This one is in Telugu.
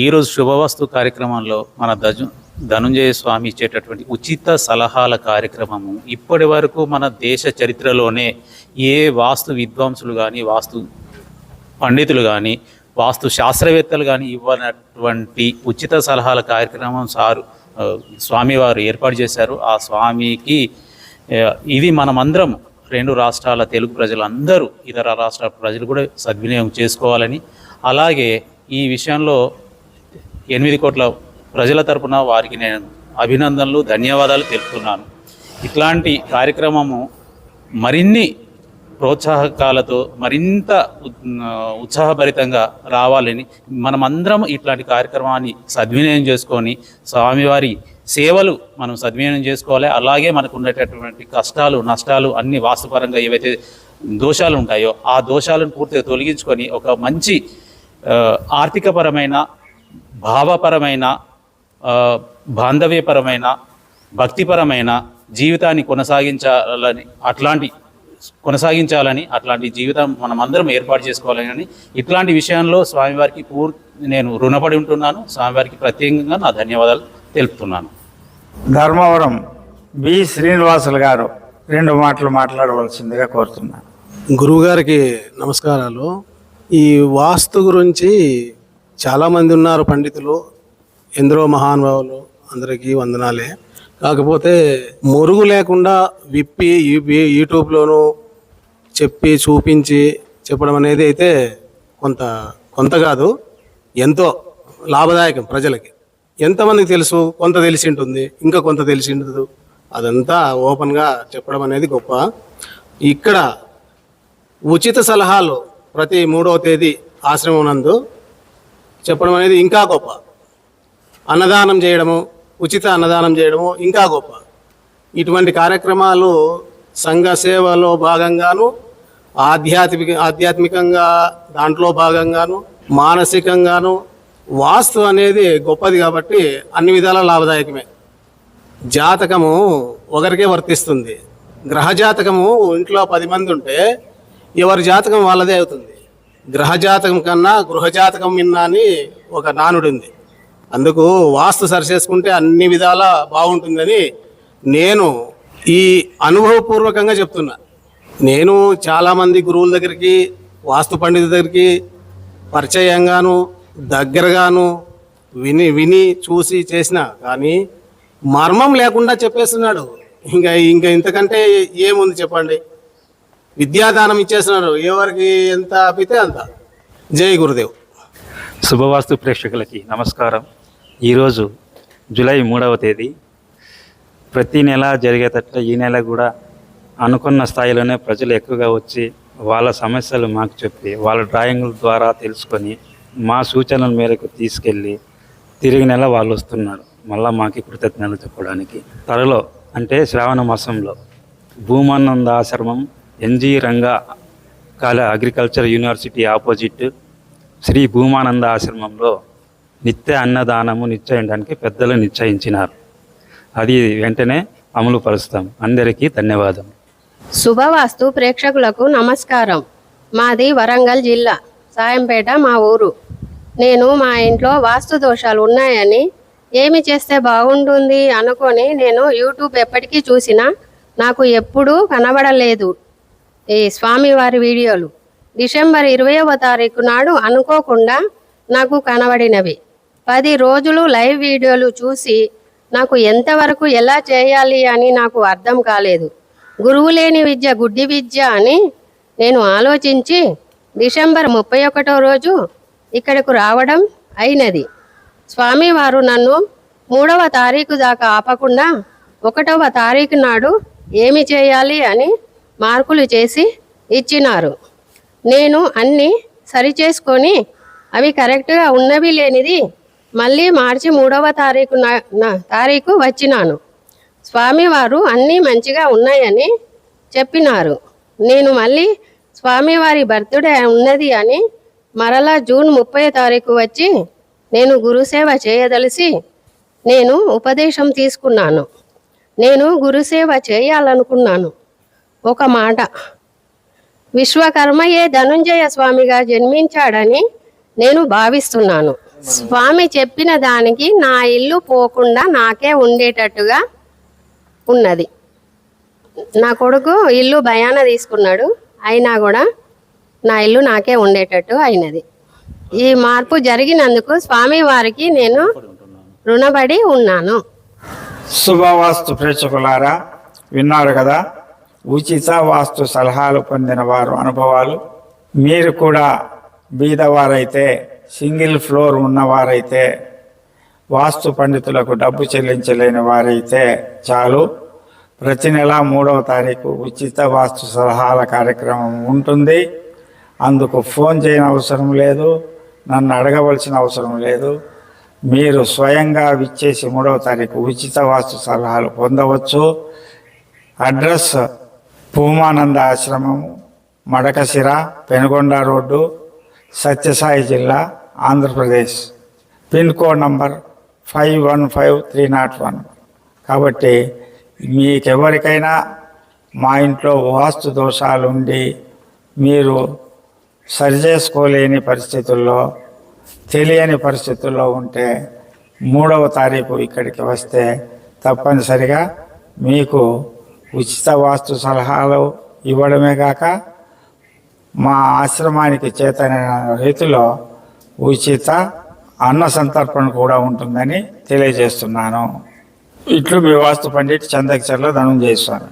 ఈరోజు శుభవస్తు కార్యక్రమంలో మన దజు ధనుంజయ స్వామి ఇచ్చేటటువంటి ఉచిత సలహాల కార్యక్రమము. ఇప్పటి వరకు మన దేశ చరిత్రలోనే ఏ వాస్తు విద్వాంసులు కానీ వాస్తు పండితులు కానీ వాస్తు శాస్త్రవేత్తలు కానీ ఇవ్వనటువంటి ఉచిత సలహాల కార్యక్రమం సారు స్వామివారు ఏర్పాటు చేశారు. ఆ స్వామికి ఇది మనమందరం రెండు రాష్ట్రాల తెలుగు ప్రజలందరూ ఇతర రాష్ట్రాల ప్రజలు కూడా సద్వినియోగం చేసుకోవాలని. అలాగే ఈ విషయంలో ఎనిమిది కోట్ల ప్రజల తరపున వారికి నేను అభినందనలు ధన్యవాదాలు తెలుపుతున్నాను. ఇట్లాంటి కార్యక్రమము మరిన్ని ప్రోత్సాహకాలతో మరింత ఉత్సాహభరితంగా రావాలని మనమందరం ఇట్లాంటి కార్యక్రమాన్ని సద్వినియోగం చేసుకొని స్వామివారి సేవలు మనం సద్వినియోగం చేసుకోవాలి. అలాగే మనకు ఉండేటటువంటి కష్టాలు నష్టాలు అన్ని వాస్తుపరంగా ఏవైతే దోషాలు ఉంటాయో ఆ దోషాలను పూర్తిగా తొలగించుకొని ఒక మంచి ఆర్థికపరమైన భావపరమైన ఆ, బాంధవ్యపరమైన భక్తిపరమైన జీవితాన్ని కొనసాగించాలని అట్లాంటి కొనసాగించాలని అట్లాంటి జీవితం మనం అందరం ఏర్పాటు చేసుకోవాలని ఇట్లాంటి విషయంలో స్వామివారికి పూర్ నేను రుణపడి ఉంటున్నాను. స్వామివారికి ప్రత్యేకంగా నా ధన్యవాదాలు తెలుపుతున్నాను. ధర్మవరం బి శ్రీనివాసులు గారు రెండు మాటలు మాట్లాడవలసిందిగా కోరుతున్నాను గురువుగారికి నమస్కారాలు. ఈ వాస్తు గురించి చాలామంది ఉన్నారు పండితులు. ఎందరో మహానుభావులు అందరికీ వందనాలే. కాకపోతే మురుగు లేకుండా విప్పి యూట్యూబ్లోనూ చెప్పి చూపించి చెప్పడం అనేది అయితే కొంత కొంత కాదు. ఎంతో లాభదాయకం ప్రజలకి. ఎంతమందికి తెలుసు? కొంత తెలిసి ఉంటుంది ఇంకా కొంత తెలిసి ఉండదు అదంతా ఓపెన్గా చెప్పడం అనేది గొప్ప. ఇక్కడ ఉచిత సలహాలు ప్రతి మూడవ తేదీ ఆశ్రమం నందు చెప్పడం అనేది ఇంకా గొప్ప. అన్నదానం చేయడము ఉచిత అన్నదానం చేయడము ఇంకా గొప్ప. ఇటువంటి కార్యక్రమాలు సంఘ సేవలో భాగంగాను ఆధ్యాత్మిక ఆధ్యాత్మికంగా దాంట్లో భాగంగాను మానసికంగాను వాస్తు అనేది గొప్పది కాబట్టి అన్ని విధాల లాభదాయకమే. జాతకము ఒకరికే వర్తిస్తుంది. గ్రహ జాతకము ఇంట్లో పది మంది ఉంటే ఎవరి జాతకం వాళ్ళదే అవుతుంది. గ్రహజాతకం కన్నా గృహజాతకం విన్నా అని ఒక నానుడు ఉంది అందుకు వాస్తు సరిచేసుకుంటే అన్ని విధాల బాగుంటుందని నేను ఈ అనుభవపూర్వకంగా చెప్తున్నా. నేను చాలామంది గురువుల దగ్గరికి వాస్తు పండితుల దగ్గరికి పరిచయంగాను దగ్గరగాను విని విని చూసి చేసిన కానీ మర్మం లేకుండా చెప్పేస్తున్నాడు. ఇంకా ఇంకా ఇంతకంటే ఏముంది చెప్పండి? విద్యాదానం ఇచ్చేస్తున్నారు. ఎవరికి ఎంత అపితే అంత. జై గురుదేవ్. శుభవాస్తు ప్రేక్షకులకి నమస్కారం. ఈరోజు జూలై మూడవ తేదీ. ప్రతి నెల జరిగేటట్టు ఈ నెల కూడా అనుకున్న స్థాయిలోనే ప్రజలు ఎక్కువగా వచ్చి వాళ్ళ సమస్యలు మాకు చెప్పి వాళ్ళ డ్రాయింగ్ల ద్వారా తెలుసుకొని మా సూచనల మేరకు తీసుకెళ్ళి తిరిగి నెల వాళ్ళు వస్తున్నారు. మళ్ళీ మాకు కృతజ్ఞతలు చెప్పడానికి. త్వరలో అంటే శ్రావణ మాసంలో భూమానంద ఆశ్రమం ఎన్జి రంగా కాల agriculture university opposite Shri Bhumananda ఆశ్రమంలో నిత్య అన్నదానము నిశ్చయించడానికి పెద్దలు నిశ్చయించినారు. అది వెంటనే అమలు పరుస్తాం. అందరికీ ధన్యవాదం. శుభవాస్తు ప్రేక్షకులకు నమస్కారం. మాది వరంగల్ జిల్లా సాయంపేట మా ఊరు. నేను మా ఇంట్లో వాస్తు దోషాలు ఉన్నాయని ఏమి చేస్తే బాగుంటుంది అనుకొని నేను యూట్యూబ్ ఎప్పటికీ చూసినా నాకు ఎప్పుడూ కనబడలేదు. ఈ స్వామివారి వీడియోలు. డిసెంబర్ ఇరవైవ తారీఖు నాడు అనుకోకుండా నాకు కనబడినవి. పది రోజులు లైవ్ వీడియోలు చూసి నాకు ఎంతవరకు ఎలా చేయాలి అని నాకు అర్థం కాలేదు. గురువు లేని విద్య గుడ్డి విద్య అని నేను ఆలోచించి డిసెంబర్ ముప్పై ఒకటో రోజు ఇక్కడకు రావడం అయినది. స్వామివారు నన్ను మూడవ తారీఖు దాకా ఆపకుండా ఒకటవ తారీఖు నాడు ఏమి చేయాలి అని మార్కులు చేసి ఇచ్చినారు. నేను అన్నీ సరిచేసుకొని అవి కరెక్ట్గా ఉన్నవి లేనిది మళ్ళీ మార్చి మూడవ తారీఖు నా తారీఖు వచ్చినాను. స్వామివారు అన్నీ మంచిగా ఉన్నాయని చెప్పినారు. నేను మళ్ళీ స్వామివారి బర్త్డే ఉన్నది అని మరలా జూన్ ముప్పై తారీఖు వచ్చి నేను గురుసేవ చేయదలిసి నేను ఉపదేశం తీసుకున్నాను. నేను గురుసేవ చేయాలనుకున్నాను. ఒక మాట. విశ్వకర్మయే ధనుంజయ స్వామిగా జన్మించాడని నేను భావిస్తున్నాను. స్వామి చెప్పిన దానికి నా ఇల్లు పోకుండా నాకే ఉండేటట్టుగా ఉన్నది. నా కొడుకు ఇల్లు భయాన తీసుకున్నాడు. అయినా కూడా నా ఇల్లు నాకే ఉండేటట్టు అయినది. ఈ మార్పు జరిగినందుకు స్వామి వారికి నేను రుణపడి ఉన్నాను. శుభవాస్తు ప్రేక్షకులారా విన్నారు కదా? ఉచిత వాస్తు సలహాలు పొందిన వారు అనుభవాలు. మీరు కూడా బీదవారైతే సింగిల్ ఫ్లోర్ ఉన్నవారైతే వాస్తు పండితులకు డబ్బు చెల్లించలేని వారైతే చాలు. ప్రతి నెల మూడవ తారీఖు ఉచిత వాస్తు సలహాల కార్యక్రమం ఉంటుంది. అందుకు ఫోన్ చేయని అవసరం లేదు. నన్ను అడగవలసిన అవసరం లేదు. మీరు స్వయంగా విచ్చేసి మూడవ తారీఖు ఉచిత వాస్తు సలహాలు పొందవచ్చు. అడ్రస్ భూమానంద ఆశ్రమం మడకసిర పెనుగొండ రోడ్డు సత్యసాయి జిల్లా Andhra Pradesh. Pin code number five one five three not one. కాబట్టి మీకెవరికైనా మా ఇంట్లో వాస్తు దోషాలు ఉండి మీరు సరిచేసుకోలేని పరిస్థితుల్లో తెలియని పరిస్థితుల్లో ఉంటే మూడవ తారీఖు ఇక్కడికి వస్తే తప్పనిసరిగా మీకు ఉచిత వాస్తు సలహాలు ఇవ్వడమే కాక మా ఆశ్రమానికి చేతనైన రీతిలో ఉచిత అన్న సంతర్పణ కూడా ఉంటుందని తెలియజేస్తున్నాను. ఇట్లు మీ వాస్తు పండిట్ చందకిచర్ల ధనం చేస్తాను